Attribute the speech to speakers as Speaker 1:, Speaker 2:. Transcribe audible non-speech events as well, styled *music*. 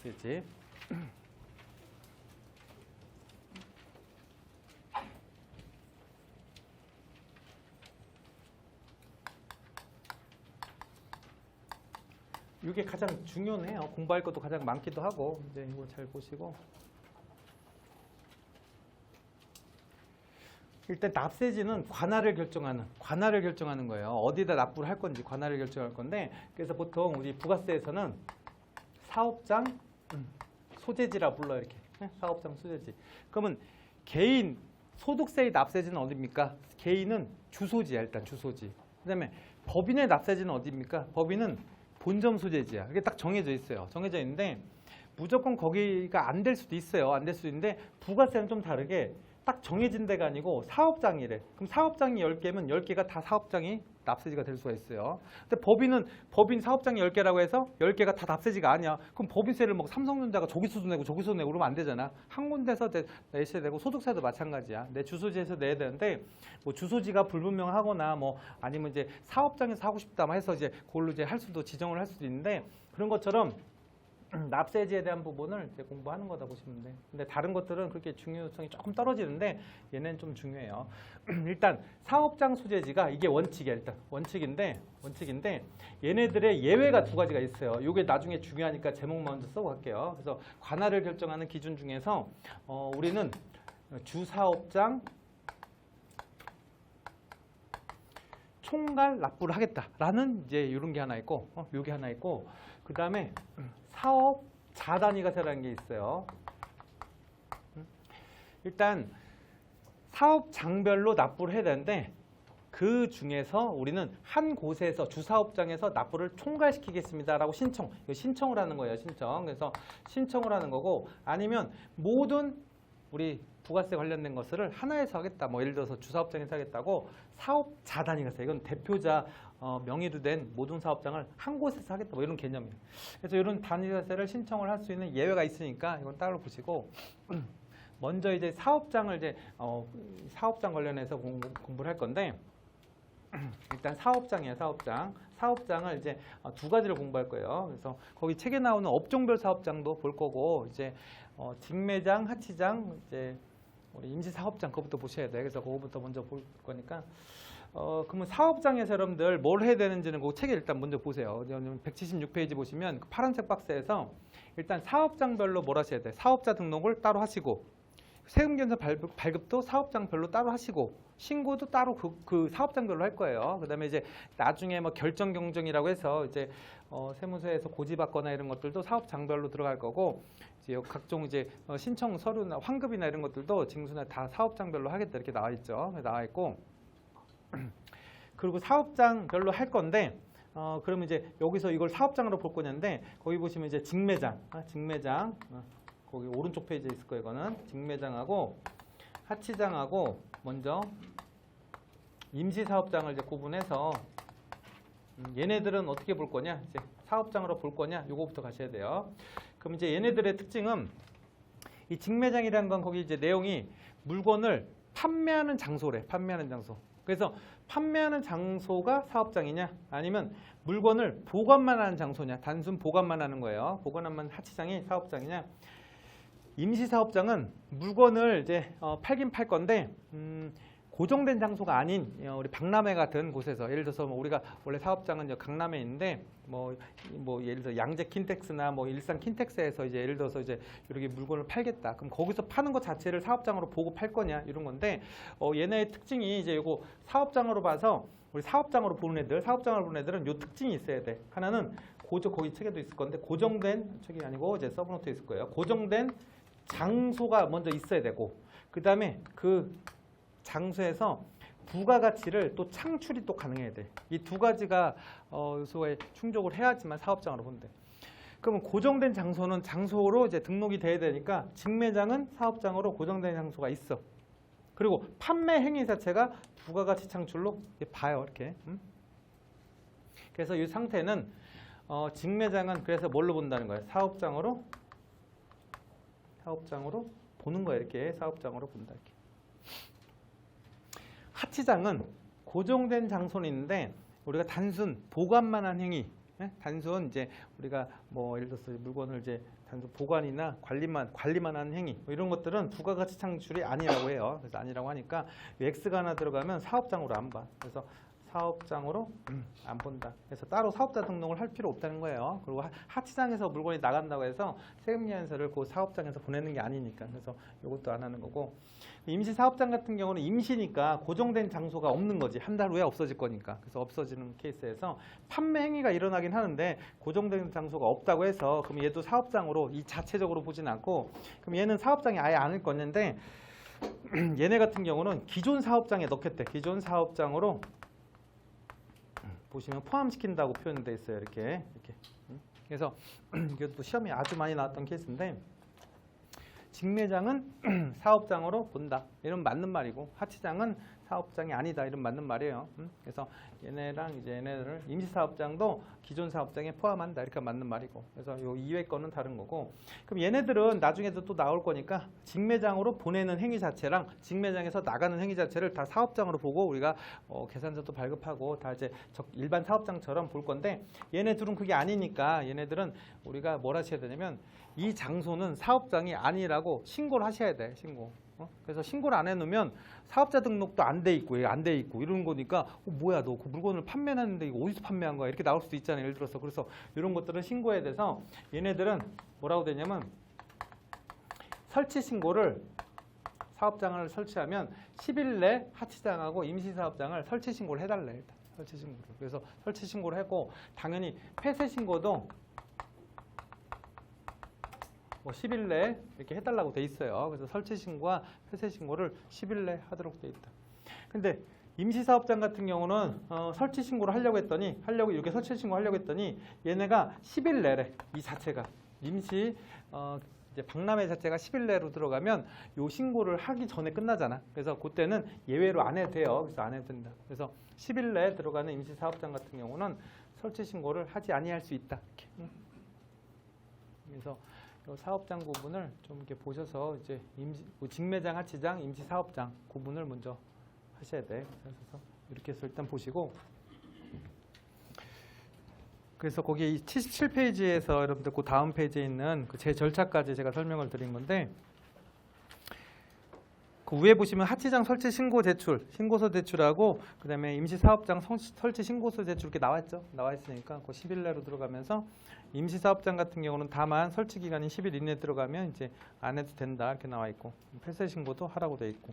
Speaker 1: 납세지. *clears throat* 이게 가장 중요해요. 공부할 것도 가장 많기도 하고 이제 이거 잘 보시고 일단 납세지는 관할을 결정하는 관할을 결정하는 거예요. 어디다 납부를 할 건지 관할을 결정할 건데 그래서 보통 우리 부가세에서는 사업장 음, 소재지라 불러 이렇게 네? 사업장 소재지. 그러면 개인 소득세의 납세지는 어디입니까? 개인은 주소지야 일단 주소지. 그다음에 법인의 납세지는 어디입니까? 법인은 본점 소재지야. 이게 딱 정해져 있어요. 정해져 있는데 무조건 거기가 안 될 수도 있어요. 안 될 수도 있는데 부가세는 좀 다르게 딱 정해진 데가 아니고 사업장이래. 그럼 사업장이 10개면 10개가 다 사업장이 납세지가 될 수가 있어요. 근데 법인은 법인 사업장이 10개라고 해서 10개가 다 납세지가 아니야. 그럼 법인세를 뭐 삼성전자가 저기서도 내고 저기서도 내고 그러면 안 되잖아. 한 군데서 내- 내셔야 되고 소득세도 마찬가지야. 내 주소지에서 내야 되는데 뭐 주소지가 불분명하거나 뭐 아니면 이제 사업장에서 하고 싶다 뭐 해서 이제 그걸로 이제 할 수도 지정을 할 수도 있는데 그런 것처럼 납세지에 대한 부분을 이제 공부하는 거다 보시면 돼. 근데 다른 것들은 그렇게 중요성이 조금 떨어지는데 얘는 좀 중요해요. *clears throat* 일단 사업장 소재지가 이게 원칙이야. 일단 원칙인데 원칙인데 얘네들의 예외가 두 가지가 있어요. 이게 나중에 중요하니까 제목 먼저 쓰고 갈게요. 그래서 관할을 결정하는 기준 중에서 어, 우리는 주사업장 총괄 납부를 하겠다라는 이제 이런 게 하나 있고 어, 요게 하나 있고 그 다음에 사업 자단위가세라는 게 있어요. 음. 일단 사업장별로 납부를 해야 되는데 그 중에서 우리는 한 곳에서 주사업장에서 납부를 총괄시키겠습니다라고 신청, 신청을 하는 거예요. 신청. 그래서 신청을 하는 거고 아니면 모든 우리 부가세 관련된 것을 하나에서 하겠다. 뭐 예를 들어서 주사업장에서 하겠다고 사업 자 단위가세. 이건 대표자 어, 명의로 된 모든 사업장을 한 곳에서 하겠다. 뭐 이런 개념이에요. 그래서 이런 단위가세를 신청을 할 수 있는 예외가 있으니까 이건 따로 보시고 *clears throat* 먼저 이제 사업장을 이제 어, 사업장 관련해서 공부, 공부를 할 건데 *clears throat* 일단 사업장이에요, 사업장. 사업장을 이제 어, 두 가지를 공부할 거예요. 그래서 거기 책에 나오는 업종별 사업장도 볼 거고 이제 어, 직매장, 하치장, 이제 우리 임시 사업장 그거부터 보셔야 돼. 그래서 그거부터 먼저 볼 거니까. 어, 그러면 사업장에서 여러분들 뭘 해야 되는지는 그 책에 일단 먼저 보세요. 176페이지 보시면 그 파란색 박스에서 일단 사업장별로 뭘 하셔야 돼. 사업자 등록을 따로 하시고 세금견서 발급, 발급 도 사업장별로 따로 하시고 신고도 따로 그, 그 사업장별로 할 거예요. 그다음에 이제 나중에 뭐 결정 경정이라고 해서 이제 어, 세무서에서 고지받거나 이런 것들도 사업장별로 들어갈 거고 이제 각종 이제 어, 신청 서류나 환급이나 이런 것들도 징수나 다 사업장별로 하겠다 이렇게 나와 있죠. 나와 있고 *clears throat* 그리고 사업장별로 할 건데 어, 그러면 이제 여기서 이걸 사업장으로 볼 거냐인데 거기 보시면 이제 직매장, 아, 직매장 어, 거기 오른쪽 페이지에 있을 거예요. 이거는 직매장하고 하치장하고 먼저 임시사업장을 이제 구분해서 음, 얘네들은 어떻게 볼 거냐? 이제 사업장으로 볼 거냐? 요거부터 가셔야 돼요. 그럼 이제 얘네들의 특징은 이 직매장이라는 건 거기 이제 내용이 물건을 판매하는 장소래. 판매하는 장소. 그래서 판매하는 장소가 사업장이냐? 아니면 물건을 보관만 하는 장소냐? 단순 보관만 하는 거예요. 보관만 하치장이 사업장이냐? 임시사업장은 물건을 이제 어, 팔긴 팔 건데 음, 고정된 장소가 아닌 어, 우리 박람회 같은 곳에서 예를 들어서 뭐 우리가 원래 사업장은 강남에 있는데 뭐, 뭐 예를 들어 양재 킨텍스나 뭐 일산 킨텍스에서 이제 예를 들어서 이제 이렇게 물건을 팔겠다. 그럼 거기서 파는 것 자체를 사업장으로 보고 팔 거냐 이런 건데 어, 얘네의 특징이 이제 이거 사업장으로 봐서 우리 사업장으로 보는 애들, 사업장으로 보는 애들은 요 특징이 있어야 돼. 하나는 고정 거기 책에도 있을 건데 고정된 책이 아니고 이제 서브노트에 있을 거예요. 고정된 장소가 먼저 있어야 되고 그 다음에 그 장소에서 부가가치를 또 창출이 또 가능해야 돼. 이 두 가지가 어, 요소에 충족을 해야지만 사업장으로 본대. 그러면 고정된 장소는 장소로 이제 등록이 돼야 되니까 직매장은 사업장으로 고정된 장소가 있어. 그리고 판매 행위 자체가 부가가치 창출로 봐요, 이렇게. 음? 그래서 이 상태는 어, 직매장은 그래서 뭘로 본다는 거예요? 사업장으로 사업장으로 보는 거예요. 이렇게 사업장으로 본다. 이렇게. 하치장은 고정된 장소는 있는데 우리가 단순 보관만 한 행위 예? 단순 이제 우리가 뭐 예를 들어서 물건을 이제 단순 보관이나 관리만 관리만 하는 행위 뭐 이런 것들은 부가가치 창출이 아니라고 해요. 그래서 아니라고 하니까 이 X가 하나 들어가면 사업장으로 안 봐. 그래서 사업장으로 음, 안 본다. 그래서 따로 사업자 등록을 할 필요 없다는 거예요. 그리고 하- 하치장에서 물건이 나간다고 해서 세금리한서를 그 사업장에서 보내는 게 아니니까. 그래서 이것도 안 하는 거고. 임시 사업장 같은 경우는 임시니까 고정된 장소가 없는 거지. 한 달 후에 없어질 거니까. 그래서 없어지는 케이스에서 판매 행위가 일어나긴 하는데 고정된 장소가 없다고 해서 그럼 얘도 사업장으로 이 자체적으로 보진 않고 그럼 얘는 사업장이 아예 않을 거는데 *clears throat* 얘네 같은 경우는 기존 사업장에 넣겠대. 기존 사업장으로 보시면 포함시킨다고 표현돼 있어요. 이렇게 이렇게. 음. 그래서 *clears throat* 이것도 시험에 아주 많이 나왔던 케이스인데 직매장은 *clears throat* 사업장으로 본다. 이런 맞는 말이고 하치장은 사업장이 아니다. 이런 맞는 말이에요. 음. 그래서 얘네랑 이제 얘네를 임시사업장도 기존 사업장에 포함한다. 이렇게 맞는 말이고. 그래서 요 이외 거는 다른 거고. 그럼 얘네들은 나중에도 또 나올 거니까 직매장으로 보내는 행위 자체랑 직매장에서 나가는 행위 자체를 다 사업장으로 보고 우리가 어, 계산서도 발급하고 다 이제 적- 일반 사업장처럼 볼 건데 얘네들은 그게 아니니까 얘네들은 우리가 뭘 하셔야 되냐면 이 장소는 사업장이 아니라고 신고를 하셔야 돼 신고. 어? 그래서 신고를 안 해놓으면 사업자 등록도 안 돼 있고 안 돼 있고 이런 거니까 어, 뭐야 너 그 물건을 판매했는데 이거 어디서 판매한 거야? 이렇게 나올 수도 있잖아요 예를 들어서. 그래서 이런 것들은 신고해야 돼서 얘네들은 뭐라고 되냐면 설치 신고를 사업장을 설치하면 10일 내 하치장하고 임시사업장을 설치 신고를 해달래 설치 신고를. 그래서 설치 신고를 하고 당연히 폐쇄 신고도 뭐 10일 내에 이렇게 해달라고 돼 있어요. 그래서 설치 신고와 폐쇄 신고를 10일 내에 하도록 돼 있다. 근데 임시사업장 같은 경우는 어, 설치 신고를 하려고 했더니 하려고 이렇게 설치 신고 하려고 했더니 얘네가 10일 내래 이 자체가 임시 어, 이제 박람회 자체가 10일 내로 들어가면 요 신고를 하기 전에 끝나잖아. 그래서 그때는 예외로 안 해도 돼요. 그래서 안 해도 된다. 그래서 10일 내에 들어가는 임시사업장 같은 경우는 설치 신고를 하지 아니할 수 있다. 이렇게. 응. 그래서 요 사업장 구분을 좀 이렇게 보셔서 이제 임시, 뭐 직매장, 하치장, 임시 사업장 구분을 먼저 하셔야 돼. 그래서 이렇게 해서 일단 보시고 그래서 거기 77페이지에서 여러분들 그 다음 페이지에 있는 그 제 절차까지 제가 설명을 드린 건데 그 위에 보시면 하치장 설치 신고 제출, 신고서 제출하고 그다음에 임시 사업장 성- 설치 신고서 제출 이렇게 나와 있죠. 나와 있으니까 그 10일 내로 들어가면서 임시 사업장 같은 경우는 다만 설치 기간이 10일 이내에 들어가면 이제 안 해도 된다 이렇게 나와 있고 폐쇄 신고도 하라고 돼 있고